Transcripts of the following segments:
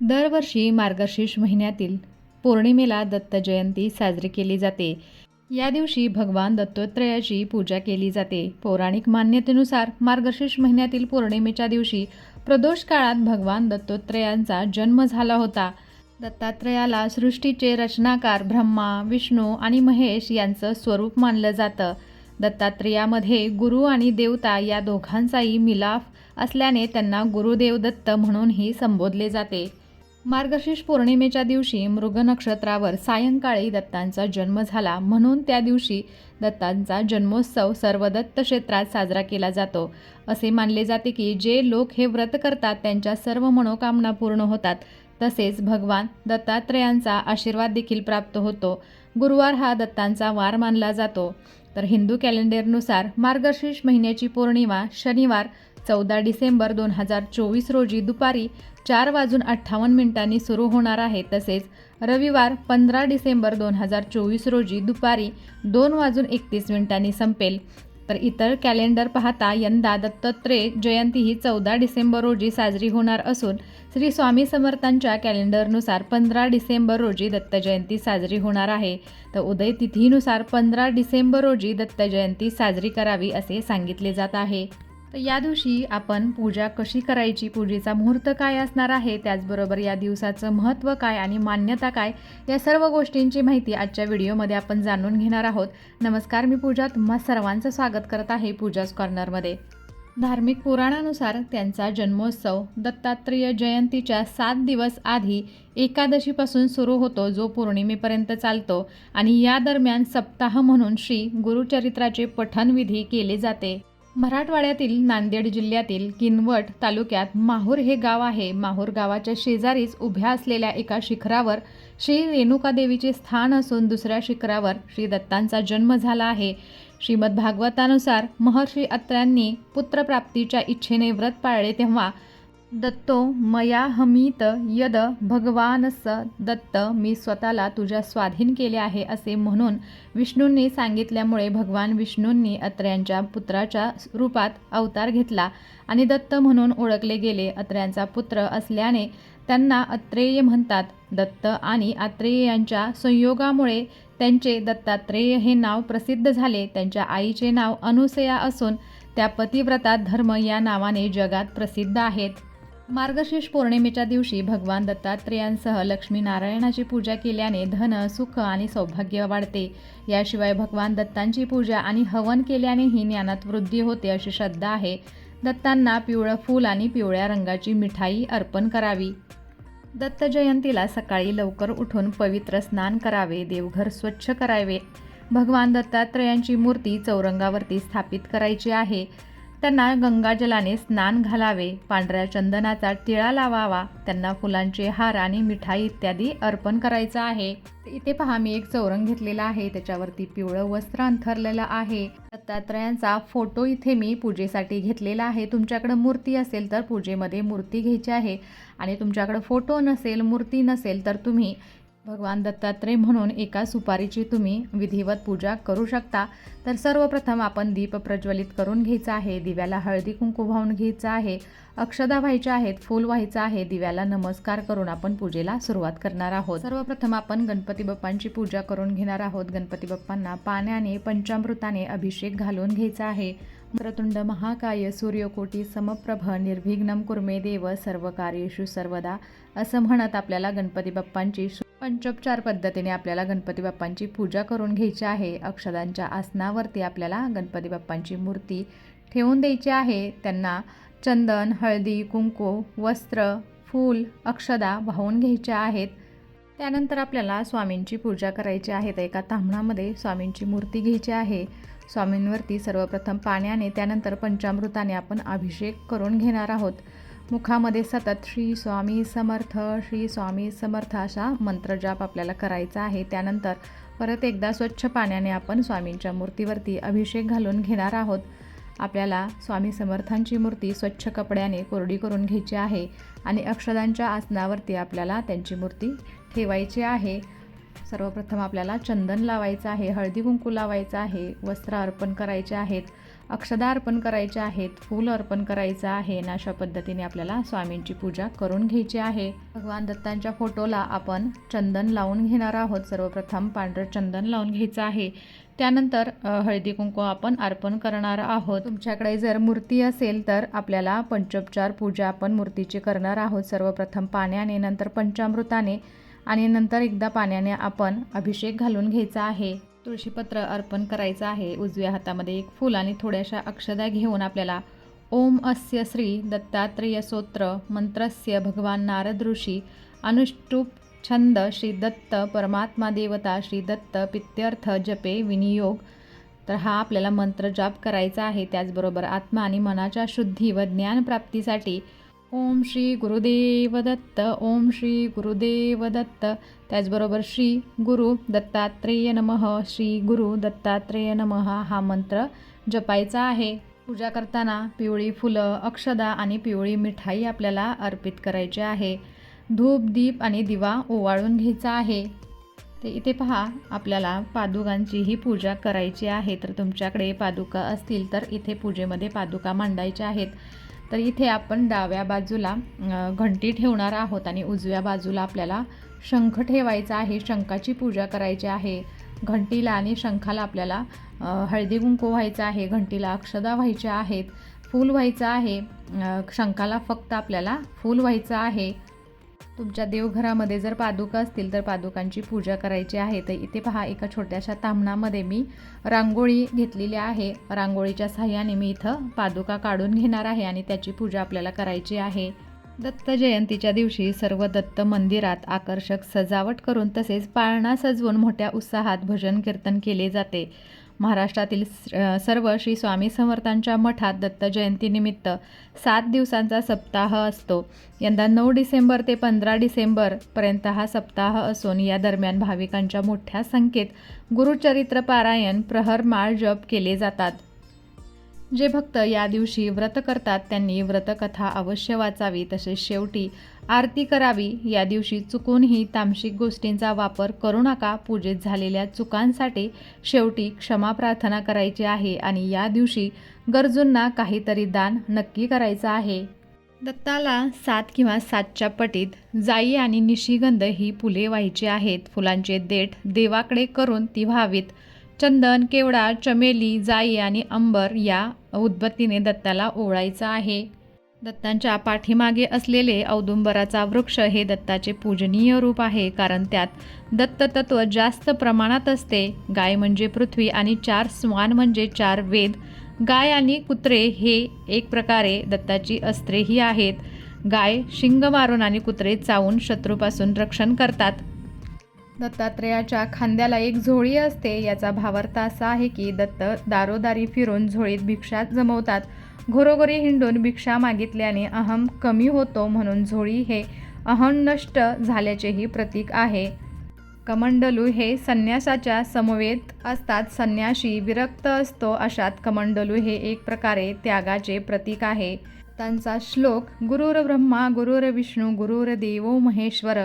दरवर्षी मार्गशीर्ष महिन्यातील पौर्णिमेला दत्त जयंती साजरी केली जाते. या दिवशी भगवान दत्तोत्रयाची पूजा केली जाते. पौराणिक मान्यतेनुसार मार्गशीर्ष महिन्यातील पौर्णिमेच्या दिवशी प्रदोष काळात भगवान दत्तोत्रयांचा जन्म झाला होता. दत्तात्रेयाला सृष्टीचे रचनाकार ब्रह्मा विष्णू आणि महेश यांचं स्वरूप मानलं जातं. दत्तात्रेयामध्ये गुरु आणि देवता या दोघांचाही मिलाफ असल्याने त्यांना गुरुदेव दत्त म्हणूनही संबोधले जाते. मार्गशीर्ष पौर्णिमेच्या दिवशी मृग नक्षत्रावर सायंकाळी दत्तांचा जन्म झाला म्हणून त्या दिवशी दत्तांचा जन्मोत्सव सर्व दत्त क्षेत्रात साजरा केला जातो. असे मानले जाते की जे लोक हे व्रत करतात त्यांच्या सर्व मनोकामना पूर्ण होतात. तसेच भगवान दत्तात्रेयांचा आशीर्वाद देखील प्राप्त होतो. गुरुवार हा दत्तांचा वार मानला जातो. तर हिंदू कॅलेंडरनुसार मार्गशीर्ष महिन्याची पौर्णिमा शनिवार चौदा डिसेंबर दोन हजार चोवीस रोजी दुपारी चार वाजून अठ्ठावन्न मिनिटांनी सुरू होणार आहे. तसेच रविवार पंधरा डिसेंबर दोन हजार चोवीस रोजी दुपारी दोन वाजून एकतीस मिनिटांनी संपेल. तर इतर कॅलेंडर पाहता यंदा दत्तत्रेय जयंती ही चौदा डिसेंबर रोजी साजरी होणार असून श्री स्वामी समर्थांच्या कॅलेंडरनुसार पंधरा डिसेंबर रोजी दत्तजयंती साजरी होणार आहे. तर उदय तिथीनुसार पंधरा डिसेंबर रोजी दत्तजयंती साजरी करावी असे सांगितले जात आहे. तर या दिवशी आपण पूजा कशी करायची पूजेचा मुहूर्त काय असणार आहे त्याचबरोबर या दिवसाचं महत्त्व काय आणि मान्यता काय या सर्व गोष्टींची माहिती आजच्या व्हिडिओमध्ये आपण जाणून घेणार आहोत. नमस्कार मी पूजा. तुम्हा सर्वांचं स्वागत करत आहे पूजाच कॉर्नरमध्ये. धार्मिक पुराणानुसार त्यांचा जन्मोत्सव दत्तात्रेय जयंतीच्या सात दिवस आधी एकादशीपासून सुरू होतो जो पौर्णिमेपर्यंत चालतो आणि या दरम्यान सप्ताह म्हणून श्री गुरुचरित्राचे पठणविधी केले जाते. मराठवाड्यातील नांदेड जिल्ह्यातील किनवट तालुक्यात माहूर हे गाव आहे. माहूर गावाच्या शेजारीच उभ्या असलेल्या एका शिखरावर श्री रेणुका देवीचे स्थान असून दुसऱ्या शिखरावर श्री दत्तांचा जन्म झाला आहे. श्रीमद भागवतानुसार महर्षी अत्र्यांनी पुत्रप्राप्तीच्या इच्छेने व्रत पाळले तेव्हा दत्तो मया हमीत यद भगवानस दत्त मी स्वतःला तुझ्या स्वाधीन केले आहे असे म्हणून विष्णूंनी सांगितल्यामुळे भगवान विष्णूंनी अत्र्यांच्या पुत्राच्या रूपात अवतार घेतला आणि दत्त म्हणून ओळखले गेले. अत्र्यांचा पुत्र असल्याने त्यांना अत्रेय म्हणतात. दत्त आणि आत्रेय यांच्या संयोगामुळे त्यांचे दत्तात्रेय हे नाव प्रसिद्ध झाले. त्यांच्या आईचे नाव अनुसया असून त्या पतिव्रता धर्म या नावाने जगात प्रसिद्ध आहेत. मार्गशीर्ष पौर्णिमेच्या दिवशी भगवान दत्तात्रेयांसह लक्ष्मी नारायणाची पूजा केल्याने धन सुख आणि सौभाग्य वाढते. याशिवाय भगवान दत्तांची पूजा आणि हवन केल्यानेही ज्ञानात वृद्धी होते अशी श्रद्धा आहे. दत्तांना पिवळं फूल आणि पिवळ्या रंगाची मिठाई अर्पण करावी. दत्त जयंतीला सकाळी लवकर उठून पवित्र स्नान करावे देवघर स्वच्छ करावे. भगवान दत्तात्रेयांची मूर्ती चौरंगावरती स्थापित करायची आहे. त्यांना गंगाजलाने स्नान घालावे पांढऱ्या चंदनाचा टिळा लावावा त्यांना फुलांचे हार आणि मिठाई इत्यादी अर्पण करायचं आहे. इथे पहा मी एक चौरंग घेतलेला आहे त्याच्यावरती पिवळं वस्त्र अंथरलेलं आहे. दत्तात्रयांचा फोटो इथे मी पूजेसाठी घेतलेला आहे. तुमच्याकडं मूर्ती असेल तर पूजेमध्ये मूर्ती घ्यायची आहे आणि तुमच्याकडं फोटो नसेल मूर्ती नसेल तर तुम्ही भगवान दत्तात्रय म्हणून एका सुपारीची तुम्ही विधिवत पूजा करू शकता. तर सर्वप्रथम आपण दीप प्रज्वलित करून घ्यायचा आहे. दिव्याला हळदी कुंकू वाहून घ्यायचं आहे. अक्षदा व्हायच्या आहेत फूल व्हायचं आहे. दिव्याला नमस्कार करून आपण पूजेला सुरुवात करणार आहोत. सर्वप्रथम आपण गणपती बाप्पांची पूजा करून घेणार आहोत. गणपती बाप्पांना पाण्याने पंचामृताने अभिषेक घालून घ्यायचा आहे. मृतुंड महाकाय सूर्यकोटी समप्रभ निर्विघ्नम कुर्मे देव सर्व कार्येषु सर्वदा असं म्हणत आपल्याला गणपती बाप्पांची पंचोपचार पद्धतीने आपल्याला गणपती बाप्पांची पूजा करून घ्यायची आहे. अक्षदांच्या आसनावरती आपल्याला गणपती बाप्पांची मूर्ती ठेवून द्यायची आहे. त्यांना चंदन हळदी कुंकू वस्त्र फूल अक्षदा वाहून घ्यायच्या आहेत. त्यानंतर आपल्याला स्वामींची पूजा करायची आहे. तर एका तांबणामध्ये स्वामींची मूर्ती घ्यायची आहे. स्वामींवरती सर्वप्रथम पाण्याने त्यानंतर पंचामृताने आपण अभिषेक करून घेणार आहोत. मुखामध्ये सतत श्री स्वामी समर्थ श्री स्वामी समर्थ असा मंत्रजाप आपल्याला करायचा आहे. त्यानंतर परत एकदा स्वच्छ पाण्याने आपण स्वामींच्या मूर्तीवरती अभिषेक घालून घेणार आहोत. आपल्याला स्वामी समर्थांची मूर्ती स्वच्छ कपड्याने कोरडी करून घ्यायची आहे आणि अक्षदांच्या आसनावरती आपल्याला त्यांची मूर्ती ठेवायची आहे. सर्वप्रथम आपल्याला चंदन लावायचं आहे हळदी कुंकू लावायचं आहे वस्त्र अर्पण करायचे आहेत. अक्षदा अर्पण करायच्या आहेत फूल अर्पण करायचं आहे आणि अशा पद्धतीने आपल्याला स्वामींची पूजा करून घ्यायची आहे. भगवान दत्तांच्या फोटोला आपण चंदन लावून घेणार आहोत. सर्वप्रथम पांढरं चंदन लावून घ्यायचं आहे. त्यानंतर हळदी कुंकू आपण अर्पण करणार आहोत. तुमच्याकडे जर मूर्ती असेल तर आपल्याला पंचोपचार पूजा आपण मूर्तीची करणार आहोत. सर्वप्रथम पाण्याने नंतर पंचामृताने आणि नंतर एकदा पाण्याने आपण अभिषेक घालून घ्यायचा आहे. तुळशीपत्र अर्पण करायचं आहे. उजव्या हातामध्ये एक फूल आणि थोड्याशा अक्षदा घेऊन आपल्याला ओम अस्य श्री दत्तात्रेय सोत्र मंत्रस्य भगवान नारद ऋषी अनुष्टुप छंद श्री दत्त परमात्मा देवता श्री दत्त पित्यर्थ जपे विनियोग. तर हा आपल्याला मंत्र जाप करायचा आहे. त्याचबरोबर आत्मा आणि मनाच्या शुद्धी व ज्ञानप्राप्तीसाठी ओम श्री गुरुदेव दत्त ओम श्री गुरुदेव दत्त त्याचबरोबर श्री गुरु दत्तात्रेय नमः श्री गुरु दत्तात्रेय नमः हा मंत्र जपायचा आहे. पूजा करताना पिवळी फुलं अक्षदा आणि पिवळी मिठाई आपल्याला अर्पित करायची आहे. धूप दीप आणि दिवा ओवाळून घ्यायचा आहे. ते इथे पहा आपल्याला पादुकांचीही पूजा करायची आहे. तर तुमच्याकडे पादुका असतील तर इथे पूजेमध्ये पादुका मांडायच्या आहेत. तर इथे आपण डाव्या बाजूला घंटी ठेवणार आहोत आणि उजव्या बाजूला आपल्याला शंख ठेवायचा आहे. शंखाची पूजा करायची आहे. घंटीला आणि शंखाला आपल्याला हळदी कुंकू व्हायचं आहे. घंटीला अक्षदा व्हायच्या आहेत. फूल व्हायचं आहे. शंखाला फक्त आपल्याला फूल व्हायचं आहे. तुमच्या देवघरामध्ये जर पादुका असतील तर पादुकांची पूजा करायची आहे. तर इथे पहा एका छोट्याशा तांबणामध्ये मी रांगोळी घेतलेली आहे. रांगोळीच्या साह्याने मी इथं पादुका काढून घेणार आहे आणि त्याची पूजा आपल्याला करायची आहे. दत्त जयंतीच्या दिवशी सर्व दत्त मंदिरात आकर्षक सजावट करून तसेच पाळणा सजवून मोठ्या उत्साहात भजन कीर्तन केले जाते. महाराष्ट्रातील स- सर्व श्री स्वामी समर्थांच्या मठात दत्त जयंतीनिमित्त सात दिवसांचा सप्ताह असतो. यंदा नऊ डिसेंबर ते पंधरा डिसेंबरपर्यंत हा सप्ताह असून या दरम्यान भाविकांच्या मोठ्या संख्येत गुरुचरित्र पारायण प्रहर माळ जप केले जातात. जे भक्त या दिवशी व्रत करतात त्यांनी व्रतकथा अवश्य वाचावी. तसेच शेवटी आरती करावी. या दिवशी चुकूनही तामसिक गोष्टींचा वापर करू नका. पूजेत झालेल्या चुकांसाठी शेवटी क्षमा प्रार्थना करायची आहे आणि या दिवशी गरजूंना काहीतरी दान नक्की करायचं आहे. दत्ताला सात किंवा सातच्या पटीत जाई आणि निशिगंध ही फुले व्हायची आहेत. फुलांचे देठ देवाकडे करून ती व्हावीत. चंदन केवडा चमेली जाई आणि अंबर या उद्बत्तीने दत्ताला ओळायचं आहे. दत्तांच्या पाठीमागे असलेले औदुंबराचा वृक्ष हे दत्ताचे पूजनीय रूप आहे कारण त्यात दत्ततत्व जास्त प्रमाणात असते. गाय म्हणजे पृथ्वी आणि चार स्वान म्हणजे चार वेद. गाय आणि कुत्रे हे एक प्रकारे दत्ताची अस्त्रेही आहेत. गाय शिंग मारून आणि कुत्रे चावून शत्रूपासून रक्षण करतात. दत्तात्रेयाच्या खांद्याला एक झोळी असते याचा भावार्थ असा आहे की दत्त दारोदारी फिरून झोळीत भिक्षा जमवतात. घरोघरी हिंडून भिक्षा मागितल्याने अहम कमी होतो म्हणून झोळी हे अहम नष्ट झाल्याचेही प्रतीक आहे. कमंडलू हे संन्यासाच्या समवेत असतात संन्याशी विरक्त असतो अशात कमंडलू हे एक प्रकारे त्यागाचे प्रतीक आहे. त्यांचा श्लोक गुरुर ब्रह्मा गुरुर विष्णू गुरुर देवो महेश्वर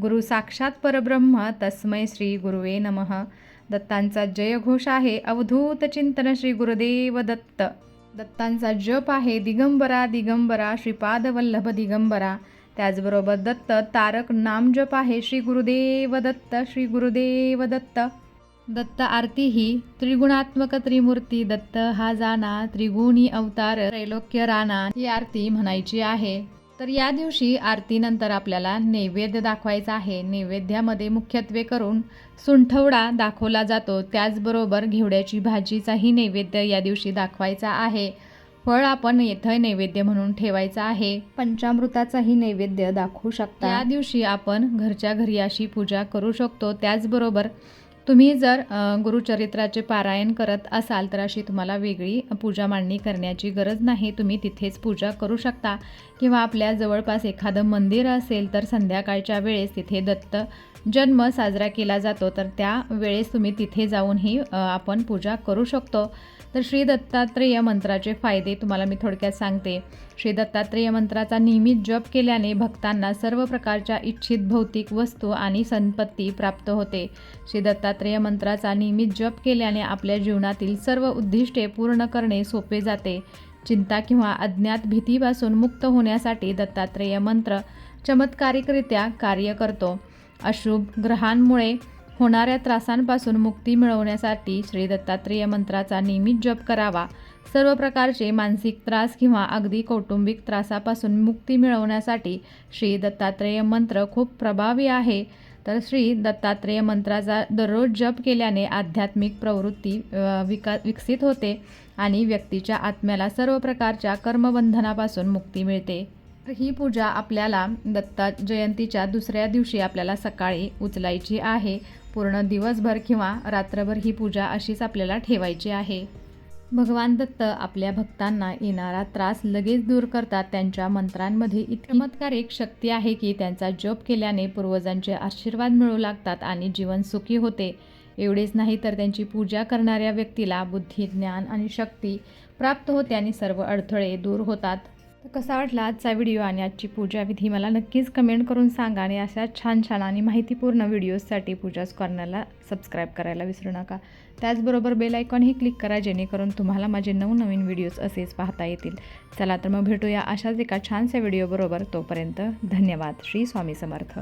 गुरु साक्षात परब्रह्म तस्मै श्री गुरुवे नमः. दत्तांचा जयघोष आहे. अवधूत चिंतन श्री गुरुदेव दत्त. दत्तांचा जप आहे. दिगंबरा दिगंबरा श्रीपाद वल्लभ दिगंबरा. त्याचबरोबर दत्त तारक नाम जप आहे. श्री गुरुदेव दत्त श्री गुरुदेव दत्त. दत्त आरती ही त्रिगुणात्मक त्रिमूर्ती दत्त हा जाना त्रिगुणी अवतार त्रैलोक्य राणा ही आरती म्हणायची आहे. तर या दिवशी आरतीनंतर आपल्याला नैवेद्य दाखवायचा आहे. नैवेद्यामध्ये मुख्यत्वे करून सुंठवडा दाखवला जातो. त्याचबरोबर घेवड्याची भाजीचाही नैवेद्य या दिवशी दाखवायचा आहे. फळ आपण येथे नैवेद्य म्हणून ठेवायचा आहे. पंचामृताचाही नैवेद्य दाखवू शकता. या दिवशी आपण घरच्या घरी अशी पूजा करू शकतो. त्याचबरोबर तुम्ही जर गुरुचरित्राचे पारायण करत असाल तर अशी तुम्हाला वेगळी पूजा मांडणी करण्याची गरज नाही. तुम्ही तिथेच पूजा करू शकता. किंवा आपल्या जवळपास एखादं मंदिर असेल तर संध्याकाळच्या वेळेस तिथे दत्त जन्म साजरा केला जातो. तर त्या वेळेस तुम्ही तिथे जाऊनही आपण पूजा करू शकतो. तर श्री दत्तात्रेय मंत्राचे फायदे तुम्हाला मी थोडक्यात सांगते. श्री दत्तात्रेय मंत्राचा नियमित जप केल्याने भक्तांना सर्व प्रकारच्या इच्छित भौतिक वस्तू आणि संपत्ती प्राप्त होते. श्री दत्तात्रेय मंत्राचा नियमित जप केल्याने आपल्या जीवनातील सर्व उद्दिष्टे पूर्ण करणे सोपे जाते. चिंता किंवा अज्ञात भीतीपासून मुक्त होण्यासाठी दत्तात्रेय मंत्र चमत्कारिकरित्या कार्य करतो. अशुभ ग्रहांमुळे होणाऱ्या त्रासांपासून मुक्ती मिळवण्यासाठी श्री दत्तात्रेय मंत्राचा नियमित जप करावा. सर्व प्रकारचे मानसिक त्रास किंवा अगदी कौटुंबिक त्रासापासून मुक्ती मिळवण्यासाठी श्री दत्तात्रेय मंत्र खूप प्रभावी आहे. तर श्री दत्तात्रेय मंत्राचा दररोज जप केल्याने आध्यात्मिक प्रवृत्ती विका विकसित होते आणि व्यक्तीच्या आत्म्याला सर्व प्रकारच्या कर्मबंधनापासून मुक्ती मिळते. तर ही पूजा आपल्याला दत्ता जयंतीच्या दुसऱ्या दिवशी आपल्याला सकाळी उचलायची आहे. पूर्ण दिवसभर किंवा रात्रभर ही पूजा अशीच आपल्याला ठेवायची आहे. भगवान दत्त आपल्या भक्तांना येणारा त्रास लगेच दूर करतात. त्यांच्या मंत्रांमध्ये इतकी चमत्कारिक शक्ती आहे की त्यांचा जप केल्याने पूर्वजांचे आशीर्वाद मिळू लागतात आणि जीवन सुखी होते. एवढेच नाही तर त्यांची पूजा करणाऱ्या व्यक्तीला बुद्धी ज्ञान आणि शक्ती प्राप्त होते आणि सर्व अडथळे दूर होतात. तर कसा वाटला आजचा व्हिडिओ आणि आजची पूजा विधी? मला नक्कीच कमेंट करून सांगा आणि अशा छान छान आणि माहितीपूर्ण व्हिडिओजसाठी पूजाच कॉर्नरला सबस्क्राईब करायला विसरू नका. त्याचबरोबर बेल आयकॉनही क्लिक करा जेणेकरून तुम्हाला माझे नवनवीन व्हिडिओज असेच पाहता येतील. चला तर मग भेटूया अशाच एका छानशा व्हिडिओबरोबर. तोपर्यंत धन्यवाद. श्री स्वामी समर्थ.